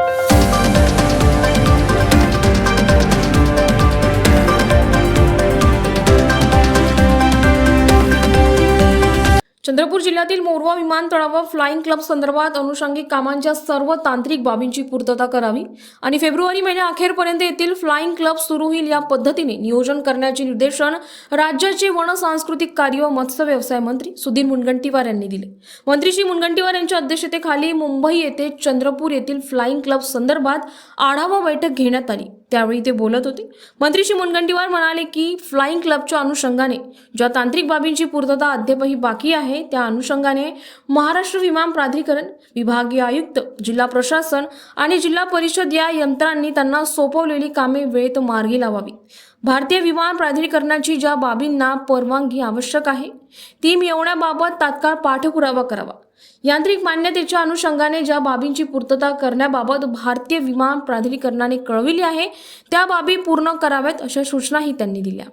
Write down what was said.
Bye. Chandrapur जिल्ह्यातील मोरवा विमानतळावर flying club संदर्भात अनुषंगिक कामांच्या सर्व तांत्रिक बाबींची पूर्तता करावी आणि फेब्रुवारी महिन्या अखेरपर्यंत येथील फ्लाईंग क्लब सुरू होईल या पद्धतीने नियोजन करण्याचे निर्देशन राज्याचे वन सांस्कृतिक कार्य व मत्स्य व्यवसाय मंत्री सुधीर मुनगंटीवार यांनी दिले. मंत्री श्री मुनगंटीवार यांच्या अध्यक्षतेखाली मुंबई येथे चंद्रपूर येथील फ्लाईंग क्लब संदर्भात आढावा बैठक घेण्यात आली. त्यावेळी ते बोलत होते. मंत्री श्री मुनगंटीवार म्हणाले की फ्लाईंग क्लबच्या अनुषंगाने ज्या तांत्रिक बाबींची पूर्तता अद्यापही बाकी आहे त्या अनुषंगाने महाराष्ट्र विमान प्राधिकरण विभागीय आयुक्त जिल्हा प्रशासन आणि जिल्हा परिषद या यंत्रांनी त्यांना सोपवलेली कामे वेळेत मार्गी लावावी भारतीय विमान प्राधिकरणाची ज्या बाबींना परवानगी आवश्यक आहे ती मिळवण्याबाबत तात्काळ पाठपुरावा करावा. यांत्रिक मान्यतेच्या अनुषंगाने ज्या बाबींची पूर्तता करण्याबाबत भारतीय विमान प्राधिकरणाने कळविली आहे त्या बाबी पूर्ण कराव्यात अशा सूचनाही त्यांनी दिल्या.